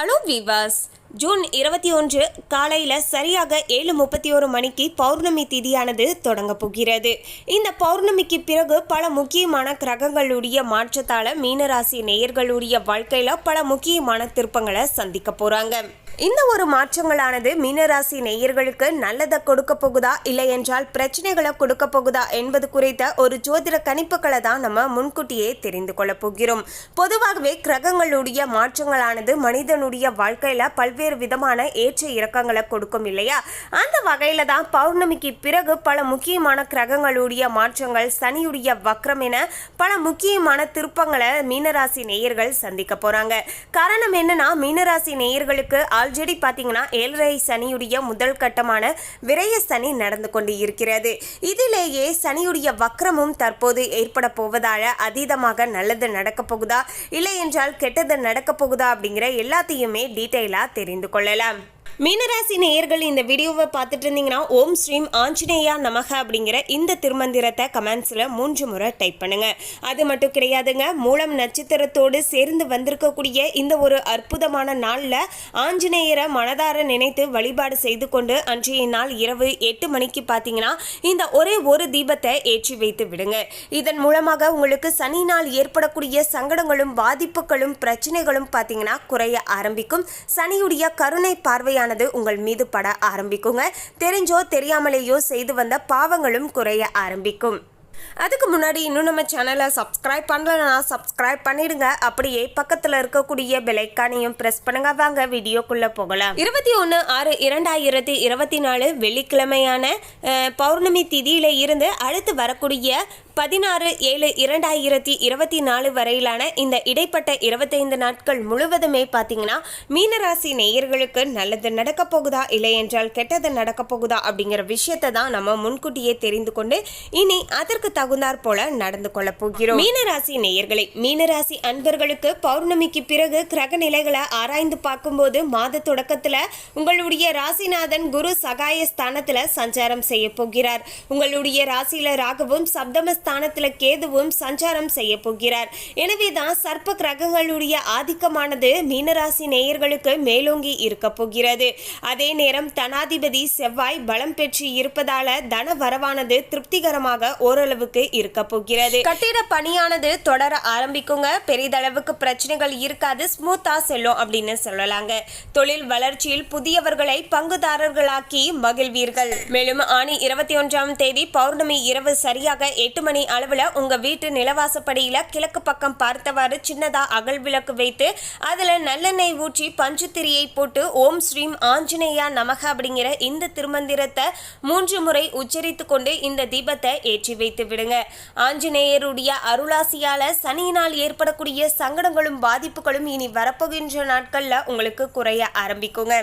अड़ो वीवास June இருபத்தி ஒன்று காலையில் சரியாக ஏழு முப்பத்தி ஒரு மணிக்கு பௌர்ணமி திதியானது தொடங்க போகிறது. இந்த பௌர்ணமிக்கு பிறகு பல முக்கியமான கிரகங்களுடைய மாற்றத்தால் மீனராசி நேயர்களுடைய வாழ்க்கையில் பல முக்கியமான திருப்பங்களை சந்திக்க போகிறாங்க இந்த ஒரு மாற்றங்களானது மீனராசி நேயர்களுக்கு நல்லதை கொடுக்க போகுதா? இல்லை என்றால் பிரச்சனைகளை கொடுக்க போகுதா? என்பது குறித்த ஒரு ஜோதிட கணிப்புகளை தான் நம்ம முன்கூட்டியே தெரிந்து கொள்ள போகிறோம். பொதுவாகவே கிரகங்களுடைய மாற்றங்களானது மனிதனுடைய வாழ்க்கையில் பல்வேறு விதமான ஏற்ற இறக்கங்களை கொடுக்கும் இல்லையா? அந்த வகையில தான் பௌர்ணமிக்கு பிறகு பல முக்கியமான கிரகங்களுடைய மாற்றங்கள் சனியுடைய வக்ரம் என பல முக்கியமான திருப்பங்களை மீனராசி நேயர்கள் சந்திக்க போறாங்க. காரணம் என்னன்னா மீனராசி நேயர்களுக்கு ஆல்ரெடி பார்த்தீங்கன்னா ஏழரை சனியுடைய முதல் கட்டமான விரய சனி நடந்து கொண்டு இருக்கிறது. இதிலேயே சனியுடைய வக்ரமும் தற்போது ஏற்பட போவதால அதீதமாக நல்லது நடக்க போகுதா? இல்லை என்றால் கெட்டது நடக்க போகுதா அப்படிங்கிற எல்லாத்தையுமே டீட்டெயிலாக தெரிந்து கொள்ளலாம். மீனராசி நேயர்கள் இந்த வீடியோவை பார்த்துட்டு இருந்தீங்கன்னா ஓம் ஸ்ரீம் ஆஞ்சநேயா நமக அப்படிங்கிற இந்த திருமந்திரத்தை கமெண்ட்ஸில் மூன்று முறை டைப் பண்ணுங்க. அது மட்டும் கிடையாதுங்க மூலம் நட்சத்திரத்தோடு சேர்ந்து வந்திருக்கக்கூடிய இந்த ஒரு அற்புதமான நாளில் ஆஞ்சநேயரை மனதார நினைத்து வழிபாடு செய்து கொண்டு அன்றைய நாள் இரவு எட்டு மணிக்கு பார்த்தீங்கன்னா இந்த ஒரே ஒரு தீபத்தை ஏற்றி வைத்து விடுங்க. இதன் மூலமாக உங்களுக்கு சனி நாள் ஏற்படக்கூடிய சங்கடங்களும் பாதிப்புகளும் பிரச்சனைகளும் பார்த்தீங்கன்னா குறைய ஆரம்பிக்கும். சனியுடைய கருணை பார்வையான ஆனது உங்கள் மீது பட ஆரம்பிக்குங்க. தெரிஞ்சோ தெரியாமலேயோ செய்து வந்த பாவங்களும் குறைய ஆரம்பிக்கும். அதுக்கு முன்னாடி இன்னும் நம்ம சேனலை சப்ஸ்கிரைப் பண்ணலன்னா சப்ஸ்கிரைப் பண்ணிடுங்க. அப்படியே பக்கத்தில் இருக்கக்கூடிய பெலைக்கானையும் ப்ரெஸ் பண்ணுங்க. வாங்க வீடியோக்குள்ள போகலாம். இருபத்தி ஒன்று ஆறு இரண்டாயிரத்தி இருபத்தி நாலு வெள்ளிக்கிழமையான அஹ், பௌர்ணமி திதியில இருந்து அடுத்து வரக்கூடிய பதினாறு ஏழு இரண்டாயிரத்தி இருபத்தி நாலு வரையிலான இந்த இடைப்பட்ட இருபத்தைந்து நாட்கள் முழுவதுமே பார்த்தீங்கன்னா மீனராசி நேயர்களுக்கு நல்லது நடக்க போகுதா? இல்லை என்றால் கெட்டது நடக்க போகுதா? அப்படிங்கிற விஷயத்தை தான் நம்ம முன்கூட்டியே தெரிந்து கொண்டு இனி அதற்கு தகுந்தாற் போல நடந்து கொள்ள போகிறோம். மீனராசி நேயர்களை மீனராசி அன்பர்களுக்கு பௌர்ணமிக்கு பிறகு கிரக நிலைகளை ஆராய்ந்து பார்க்கும்போது மாத தொடக்கத்துல உங்களுடைய ராசிநாதன் குரு சகாய ஸ்தானத்துல சஞ்சாரம் செய்ய போகிறார். உங்களுடைய ராசியில ராகுவும் சப்தமஸ்தானத்துல கேதுவும் சஞ்சாரம் செய்ய போகிறார். எனவே தான் சர்ப்ப கிரகங்களுடைய ஆதிக்கமானது மீனராசி நேயர்களுக்கு மேலோங்கி இருக்க போகிறது. அதே நேரம் தனாதிபதி செவ்வாய் பலம் பெற்று இருப்பதால தன வரவானது திருப்திகரமாக அளவுக்கு இருக்க போகிறது. கட்டிட பணியானது தொடர ஆரம்பிக்குங்க. பெரிதளவுக்கு பிரச்சனைகள் இருக்காது. ஸ்மூத்தா செல்லும் அப்படின்னு சொல்லலாங்க. தொழில் வளர்ச்சியில் புதியவர்களை பங்குதாரர்களாக்கி மகிழ்வீர்கள். மேலும் ஆணி இருபத்தி ஒன்றாம் தேதி பௌர்ணமி இரவு சரியாக எட்டு மணி அளவுல உங்க வீட்டு நிலவாசப்படியில கிழக்கு பக்கம் பார்த்தவாறு சின்னதா அகல் விளக்கு வைத்து அதுல நல்லெண்ணெய் ஊற்றி பஞ்சுத்திரியை போட்டு ஓம் ஸ்ரீம் ஆஞ்சநேயா நமக அப்படிங்கிற இந்த திருமந்திரத்தை மூன்று முறை உச்சரித்து கொண்டு இந்த தீபத்தை ஏற்றி வைத்து விடுங்க. ஆஞ்சநேயருடைய அருளாசியால சனியினால் ஏற்படக்கூடிய சங்கடங்களும் பாதிப்புகளும் இனி வரப்போகின்ற நாட்கள்ல உங்களுக்கு குறைய ஆரம்பிக்குங்க.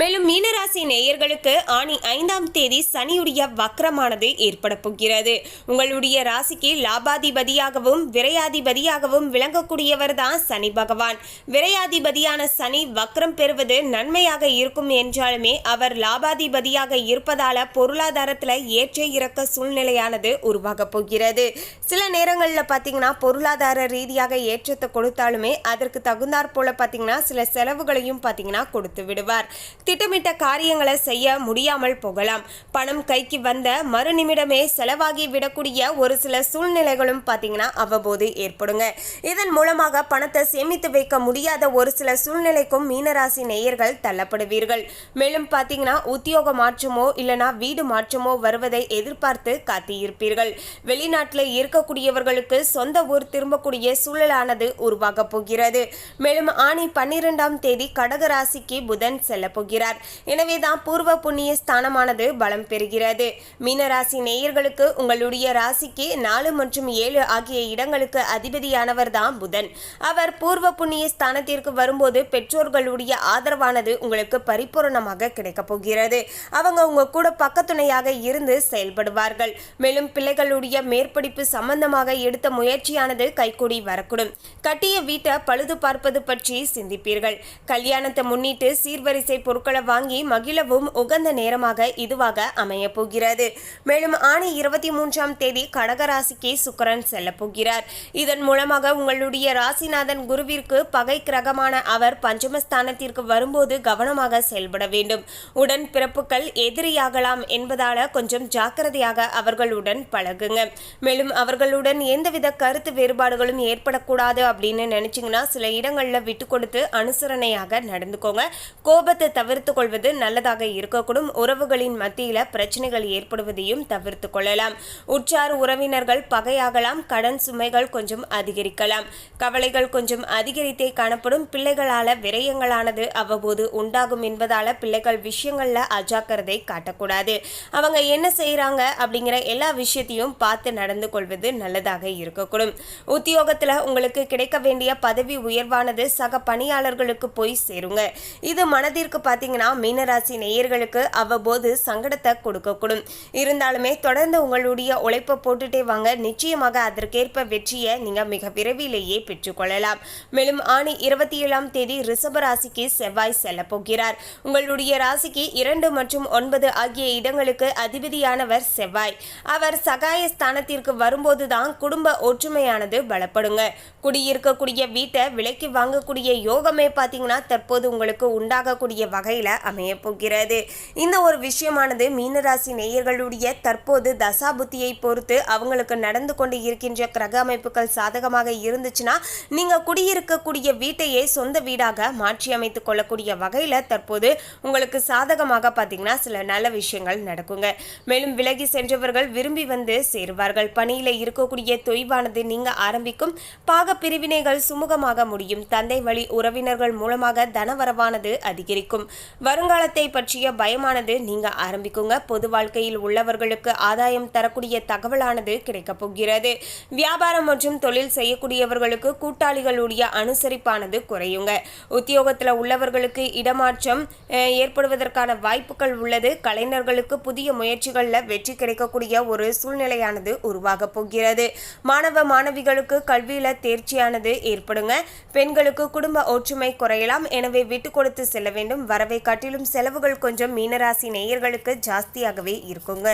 மேலும் மீனராசி நேயர்களுக்கு ஆணி ஐந்தாம் தேதி சனியுடைய வக்கரமானது ஏற்பட போகிறது. உங்களுடைய ராசிக்கு லாபாதிபதியாகவும் விரையாதிபதியாகவும் விளங்கக்கூடியவர் தான் சனி பகவான். விரையாதிபதியான சனி வக்ரம் பெறுவது நன்மையாக இருக்கும் என்றாலுமே அவர் லாபாதிபதியாக இருப்பதால பொருளாதாரத்துல ஏற்ற இறக்க சூழ்நிலையானது உருவாக போகிறது. சில நேரங்களில் பார்த்தீங்கன்னா பொருளாதார ரீதியாக ஏற்றத்தை கொடுத்தாலுமே அதற்கு தகுந்தாற் போல பார்த்தீங்கன்னா சில செலவுகளையும் பார்த்தீங்கன்னா கொடுத்து விடுவார். திட்டமிட்ட காரியங்களை செய்ய முடியாமல் போகலாம். பணம் கைக்கு வந்த மறுநிமிடமே செலவாகி விடக்கூடிய ஒரு சில சூழ்நிலைகளும் பார்த்தீங்கன்னா அவ்வப்போது ஏற்படுங்க. இதன் மூலமாக பணத்தை சேமித்து வைக்க முடியாத ஒரு சில சூழ்நிலைக்கும் மீனராசி நேயர்கள் தள்ளப்படுவீர்கள். மேலும் பார்த்தீங்கன்னா உத்தியோக மாற்றமோ இல்லைனா வீடு மாற்றமோ வருவதை எதிர்பார்த்து காத்திருப்பீர்கள் வெளிநாட்டில் இருக்கக்கூடியவர்களுக்கு சொந்த ஊர் திரும்பக்கூடிய சூழலானது உருவாக போகிறது. மேலும் ஆணி பன்னிரெண்டாம் தேதி கடகராசிக்கு புதன் செல்ல போகிறார். எனவே தான் பூர்வ புண்ணிய ஸ்தானமானது பலம் பெறுகிறது. மீனராசி நேயர்களுக்கு உங்களுடைய ராசிக்கு நாலு மற்றும் ஏழு ஆகிய இடங்களுக்கு அதிபதியானவர் தான் புதன். அவர் பூர்வ புண்ணிய ஸ்தானத்திற்கு வரும்போது பெற்றோர்களுடைய ஆதரவானது உங்களுக்கு பரிபூரணமாக கிடைக்கப் போகிறது. அவங்க உங்க கூட பக்கத்துணையாக இருந்து செயல்படுவார்கள். மேலும் பிள்ளைகளுடைய மேற்படிப்பு சம்பந்தமாக எடுத்த முயற்சியானது கைகூடி வரக்கூடும். கட்டிய வீட்டை பழுது பார்ப்பது பற்றி சிந்திப்பீர்கள். கல்யாணத்தை முன்னிட்டு சீர்வரிசை பொருட்களை வாங்கி மகிழவும் உகந்த நேரமாக இதுவாக அமைய போகிறது. மேலும் ஆணி இருபத்தி மூன்றாம் தேதி கடகராசிக்கு சுக்கரன் செல்ல போகிறார். இதன் மூலமாக உங்களுடைய ராசிநாதன் குருவிற்கு பகை கிரகமான அவர் பஞ்சமஸ்தானத்திற்கு வரும்போது கவனமாக செயல்பட வேண்டும். உடன் பிறப்புகள் எதிரியாகலாம் என்பதால கொஞ்சம் ஜாக்கிரதையாக அவர்களுடன் பாருங்க மேலும் அவர்களுடன் எந்தவித கருத்து வேறுபாடுகளும் ஏற்படக்கூடாது அப்படின்னு நினைச்சிங்கன்னா சில இடங்களில் விட்டு கொடுத்து அனுசரணையாக நடந்துக்கோங்க. கோபத்தை தவிர்த்து கொள்வது நல்லதாக இருக்கக்கூடும். உறவுகளின் மத்தியில் பிரச்சனைகள் ஏற்படுவதையும் தவிர்த்து கொள்ளலாம். உற்றார் உறவினர்கள் பகையாகலாம். கடன் சுமைகள் கொஞ்சம் அதிகரிக்கலாம். கவலைகள் கொஞ்சம் அதிகரித்தே காணப்படும். பிள்ளைகளால விரயங்களானது அவ்வப்போது உண்டாகும் என்பதால பிள்ளைகள் விஷயங்களில் அஜாக்கிரதை காட்டக்கூடாது. அவங்க என்ன செய்கிறாங்க அப்படிங்கிற எல்லா விஷயத்தையும் பார்த்து நடந்து கொள்வது நல்லதாக இருக்கக்கூடும். உத்தியோகத்துல உங்களுக்கு கிடைக்க வேண்டிய பதவி உயர்வானது சக பணியாளர்களுக்கு போய் சேருங்க. இது மனதிற்கு பார்த்தீங்கன்னா மீனராசி நேயர்களுக்கு அவ்வப்போது சங்கடத்தை கொடுக்கக்கூடும். இருந்தாலுமே தொடர்ந்து உங்களுடைய உழைப்பை போட்டுட்டே வாங்க. நிச்சயமாக அதற்கேற்ப வெற்றியை நீங்கள் மிக விரைவிலேயே பெற்றுக்கொள்ளலாம் மேலும் ஆணி இருபத்தி ஏழாம் தேதி ரிஷப ராசிக்கு செவ்வாய் செல்ல போகிறார். உங்களுடைய ராசிக்கு இரண்டு மற்றும் ஒன்பது ஆகிய இடங்களுக்கு அதிபதியானவர் செவ்வாய். அவர் சகாய ஸ்தானத்திற்கு வரும்போதுதான் குடும்ப ஒற்றுமையானது பலப்படுங்க. குடியிருக்கக்கூடிய வீட்டை விலைக்கு வாங்கக்கூடிய யோகமே பார்த்தீங்கன்னா தற்போது உங்களுக்கு உண்டாகக்கூடிய வகையில் அமைய போகிறது. இந்த ஒரு விஷயமானது மீனராசி நேயர்களுடைய தற்போது தசாபுத்தியை பொறுத்து அவங்களுக்கு நடந்து கொண்டு இருக்கின்ற கிரக அமைப்புகள் சாதகமாக இருந்துச்சுன்னா நீங்கள் குடியிருக்கக்கூடிய வீட்டையே சொந்த வீடாக மாற்றி அமைத்து கொள்ளக்கூடிய வகையில் தற்போது உங்களுக்கு சாதகமாக பார்த்தீங்கன்னா சில நல்ல விஷயங்கள் நடக்குங்க. மேலும் விலகி சென்றவர்கள் விரும்பி வந்து சேருவார்கள். பணியில் இருக்கக்கூடிய தொய்வானது நீங்க ஆரம்பிக்கும். பாக பிரிவினைகள் சுமூகமாக முடியும். தந்தை வழி உறவினர்கள் மூலமாக தனவரவானது அதிகரிக்கும். வருங்காலத்தை பற்றிய பயமானது நீங்க ஆரம்பிக்குங்க. பொது வாழ்க்கையில் உள்ளவர்களுக்கு ஆதாயம் தரக்கூடிய தகவலானது கிடைக்கப் போகிறது. வியாபாரம் மற்றும் தொழில் செய்யக்கூடியவர்களுக்கு கூட்டாளிகளுடைய அனுசரிப்பானது குறையுங்க. உத்தியோகத்தில் உள்ளவர்களுக்கு இடமாற்றம் ஏற்படுவதற்கான வாய்ப்புகள் உள்ளது. கலைஞர்களுக்கு புதிய முயற்சிகளில் வெற்றி கிடைக்கக்கூடிய ஒரு சூழ்நிலையானது உருவாக போகிறது. மாணவ மாணவிகளுக்கு கல்வியில தேர்ச்சியானது ஏற்படுங்க. பெண்களுக்கு குடும்ப ஒற்றுமை குறையலாம். எனவே விட்டு கொடுத்து செல்ல வேண்டும். வரவை காட்டிலும் செலவுகள் கொஞ்சம் மீனராசி நேயர்களுக்கு ஜாஸ்தியாகவே இருக்குங்க.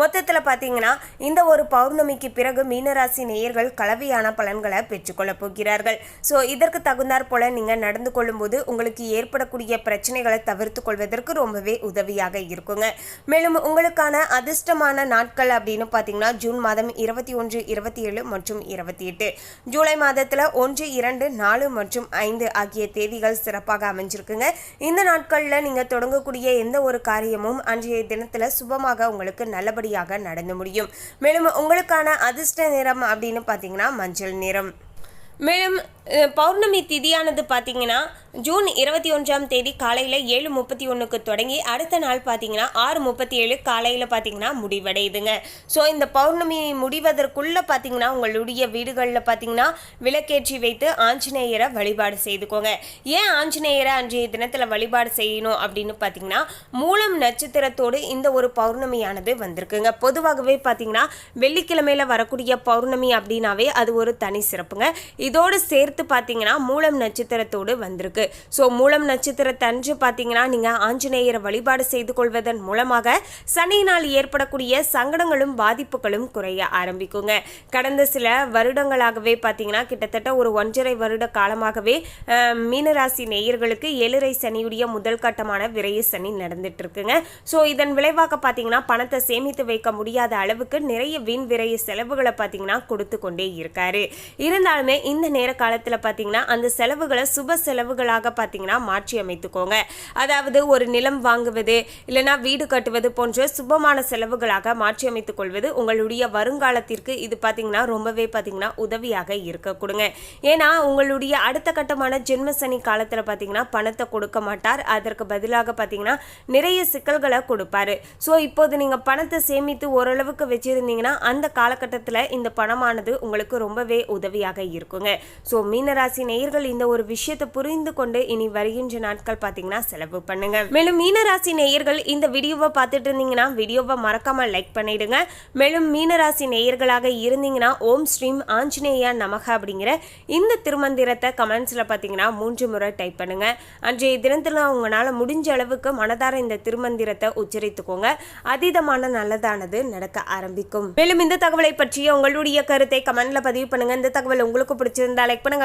மொத்தத்தில் பார்த்தீங்கன்னா இந்த ஒரு பௌர்ணமிக்கு பிறகு மீனராசி நேயர்கள் கலவையான பலன்களை பெற்றுக்கொள்ளப் போகிறார்கள். ஸோ இதற்கு தகுந்தாற் போல நீங்கள் நடந்து கொள்ளும்போது உங்களுக்கு ஏற்படக்கூடிய பிரச்சனைகளை தவிர்த்து கொள்வதற்கு ரொம்பவே உதவியாக இருக்குங்க. மேலும் உங்களுக்கான அதிர்ஷ்டமான நாட்கள் அப்படின்னு பார்த்தீங்கன்னா ஜூன் மாதம் இருபத்தி ஒன்று இருபத்தி ஏழு மற்றும் இருபத்தி எட்டு. ஜூலை மாதத்தில் ஒன்று இரண்டு நாலு மற்றும் ஐந்து ஆகிய தேதிகள் சிறப்பாக அமைஞ்சிருக்குங்க. இந்த நாட்களில் நீங்கள் தொடங்கக்கூடிய எந்த ஒரு காரியமும் அன்றைய தினத்தில் சுபமாக உங்களுக்கு நல்லபடியாக நடந்து முடியும். மேலும் உங்களுக்கான அதிர்ஷ்ட நிறம் அப்படின்னு பார்த்தீங்கன்னா மஞ்சள் நிறம். மேலும் பௌர்ணமி திதியானது பார்த்தீங்கன்னா ஜூன் இருபத்தி ஒன்றாம் தேதி காலையில் ஏழு முப்பத்தி ஒன்றுக்கு தொடங்கி அடுத்த நாள் பார்த்தீங்கன்னா ஆறு முப்பத்தி ஏழு காலையில் பார்த்தீங்கன்னா முடிவடையுதுங்க. ஸோ இந்த பௌர்ணமி முடிவதற்குள்ளே பார்த்தீங்கன்னா உங்களுடைய வீடுகளில் பார்த்தீங்கன்னா விளக்கேற்றி வைத்து ஆஞ்சநேயரை வழிபாடு செய்துக்கோங்க. ஏன் ஆஞ்சநேயரை அன்றைய தினத்தில் வழிபாடு செய்யணும் அப்படின்னு பார்த்தீங்கன்னா மூலம் நட்சத்திரத்தோடு இந்த ஒரு பௌர்ணமியானது வந்திருக்குங்க. பொதுவாகவே பார்த்தீங்கன்னா வெள்ளிக்கிழமையில் வரக்கூடிய பௌர்ணமி அப்படின்னாவே அது ஒரு தனி சிறப்புங்க. இதோடு சேர்த்து பார்த்தீங்கன்னா மூலம் நட்சத்திரத்தோடு வந்திருக்கு. ஸோ மூலம் நட்சத்திரத்தன்று பார்த்தீங்கன்னா நீங்கள் ஆஞ்சநேயரை வழிபாடு செய்து கொள்வதன் மூலமாக சனியினால் ஏற்படக்கூடிய சங்கடங்களும் பாதிப்புகளும் குறைய ஆரம்பிக்குங்க. கடந்த சில வருடங்களாகவே பார்த்தீங்கன்னா கிட்டத்தட்ட ஒரு ஒன்றரை வருட காலமாகவே மீனராசி நேயர்களுக்கு ஏழரை சனியுடைய முதல் கட்டமான விரைய சனி நடந்துட்டு இருக்குங்க ஸோ இதன் விளைவாக பார்த்தீங்கன்னா பணத்தை சேமித்து வைக்க முடியாத அளவுக்கு நிறைய வீண் விரைய செலவுகளை பார்த்தீங்கன்னா கொடுத்து கொண்டே இருக்காரு. இருந்தாலுமே இந்த நேர காலத்தில் பார்த்தீங்கன்னா அந்த செலவுகளை சுப செலவுகளாக பார்த்தீங்கன்னா மாற்றி அமைத்துக்கோங்க. அதாவது ஒரு நிலம் வாங்குவது இல்லைனா வீடு கட்டுவது போன்ற சுபமான செலவுகளாக மாற்றி அமைத்துக் கொள்வது உங்களுடைய வருங்காலத்திற்கு இது பார்த்தீங்கன்னா ரொம்பவே பார்த்தீங்கன்னா உதவியாக இருக்க கொடுங்க. ஏன்னா உங்களுடைய அடுத்த கட்டமான ஜென்ம சனி காலத்தில் பார்த்தீங்கன்னா பணத்தை கொடுக்க மாட்டார். அதற்கு பதிலாக பார்த்தீங்கன்னா நிறைய சிக்கல்களை கொடுப்பாரு. ஸோ இப்போது நீங்கள் பணத்தை சேமித்து ஓரளவுக்கு வச்சிருந்தீங்கன்னா அந்த காலகட்டத்தில் இந்த பணமானது உங்களுக்கு ரொம்பவே உதவியாக இருக்குங்க. ஸோ மீனராசி நேயர்கள் இந்த ஒரு விஷயத்தை புரிந்து கொண்டு இனி வருகின்ற நாட்கள் பார்த்தீங்கன்னா செலவு பண்ணுங்க. மேலும் மீனராசி நேயர்கள் இந்த வீடியோவை பார்த்துட்டு இருந்தீங்கன்னா வீடியோவை மறக்காம லைக் பண்ணிடுங்க. மேலும் மீனராசி நேயர்களாக இருந்தீங்கன்னா ஓம் ஸ்ரீம் ஆஞ்சநேயா நமக அப்படிங்கிற இந்த திருமந்திரத்தை கமெண்ட்ஸில் பார்த்தீங்கன்னா மூன்று முறை டைப் பண்ணுங்க. அன்றைய தினத்தில் உங்களால் முடிஞ்ச அளவுக்கு மனதார இந்த திருமந்திரத்தை உச்சரித்துக்கோங்க. அதீதமான நல்லதானது நடக்க ஆரம்பிக்கும். மேலும் இந்த தகவலை பற்றிய உங்களுடைய கருத்தை கமெண்ட்ல பதிவு பண்ணுங்க. இந்த தகவல் உங்களுக்கு பிடிச்சிருந்தா லைக் பண்ணுங்க.